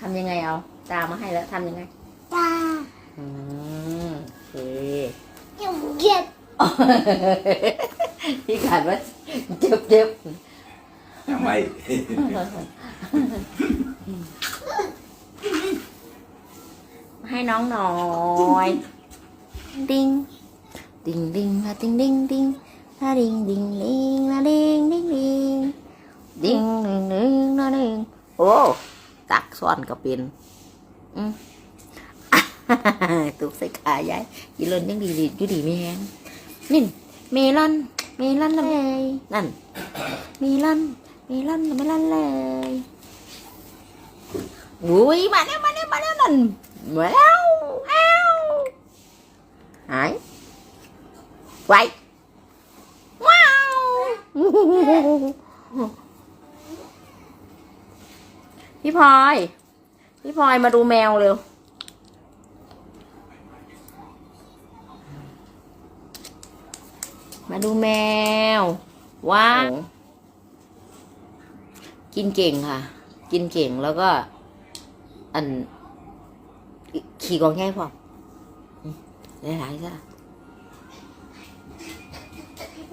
ทำยังไงเอา ตามาให้แล้วทำยังไง ตาอืมโอเคจุ่มเก็บพี่ขาดว่าเจ็บเจ็บทำไมให้น้องหน่อยดิงดิงดิงละดิงดิงดิงละดิงดิงดิงละดิงดิงดิงดิงดิงดิงละดิงโอ้ ตักซ้อนก็เป็น อืมตุกใส่ขายายยีเลินยังดีดีอยู่ดีไม่แห้งนี่เมลอน เมลอนเลยนั่น เมลอน เมลอนเมลอนเลยอุ้ยมาแล้วมาแล้วมาแล้วนั่นมาแล้วอ้าวหายไวว้าว พี่พลอย พี่พลอยมาดูแมวเร็ว มาดูแมว ว้าว กินเก่งค่ะ กินเก่งแล้วก็ อัน ขี่กองแง่พออืมหลายๆซะ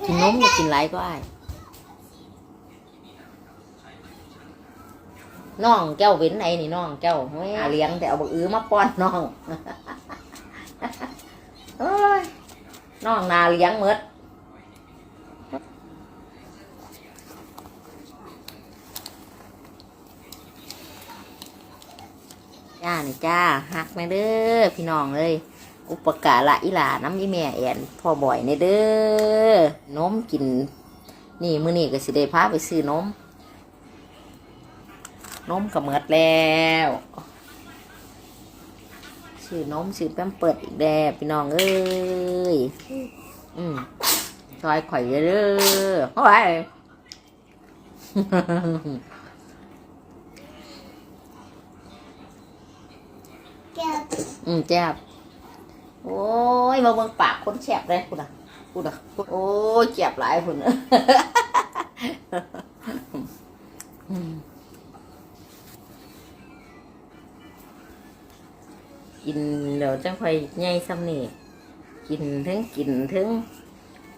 กินนมก็กินไรก็ได้ น้องเจ้าเว้นไหนนี่น้องเจ้าเฮ้ยหาเลี้ยงแต่เอาบักอื้อมาป้อนน้องเอ้ยน้องนาเลี้ยงหมดจ้านี่จ้าหักในเด้อพี่น้องเลย อุปการะอีหลาน้ำยี่แม่แอนพ่อบ่อยในเด้อนมกิน นี่มือนี้ก็สิได้พาไปซื้อนม นมก็เมิดแล้วซื้อนมซื้อแป้มเปิดอีกแด่พี่น้องเอ้ยอืมซอยข่อยเด้อโอ้ยเก็บอืมแจ๊บโอ้ยมาเบิ่งปากคนแฉบเลยคุณอะคุณอะโอ้ยเจ็บหลายคุณ กินเดี๋ยวจังค่อยใหญ่ซ้ำนี่กินทั้งกินทั้ง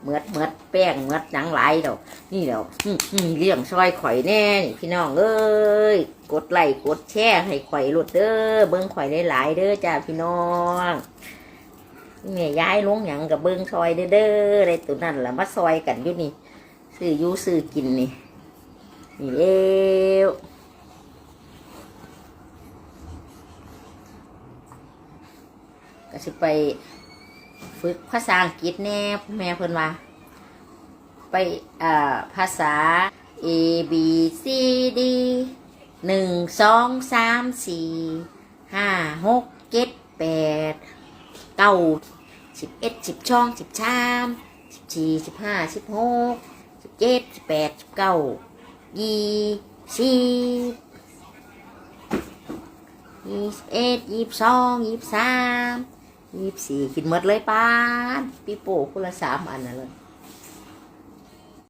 เมือดเมือดแป้งเมือดหนังไหลเดี๋ยวนี่เดี๋ยวอืมอืมเลี้ยงซอยข่อยแน่นี่พี่น้องเอ้ยกดไลค์กดแชร์ให้ข่อยหลุดเด้อเบิ้งข่อยได้หลายๆเด้อจ้าพี่น้องแม่ยย้ายลงหยังกับเบิ้งซอยเด้อเด้อได้ตัวนั้นแหละมาซอยกันอยู่นี่ซื้อยู่ซื้อกินนี่นี่เร็ว สิไปฝึกภาษาอังกฤษแน่แม่เพิ่นว่าไปเอ่อภาษา A B C D หนึ่งสองสามสี่ห้าหกเจ็ดแปดเก้าสิบเอ็ดสิบช่องสิบชามสิบสี่สิบห้าสิบหกสิบเจ็ดสิบแปดสิบเก้ายี่สิบยี่สิบเอ็ดยี่สิบสองยี่สิบสาม ยี่สิบสี่กินหมดเลยป้านปีโป้คนละสามอันน่ะเลย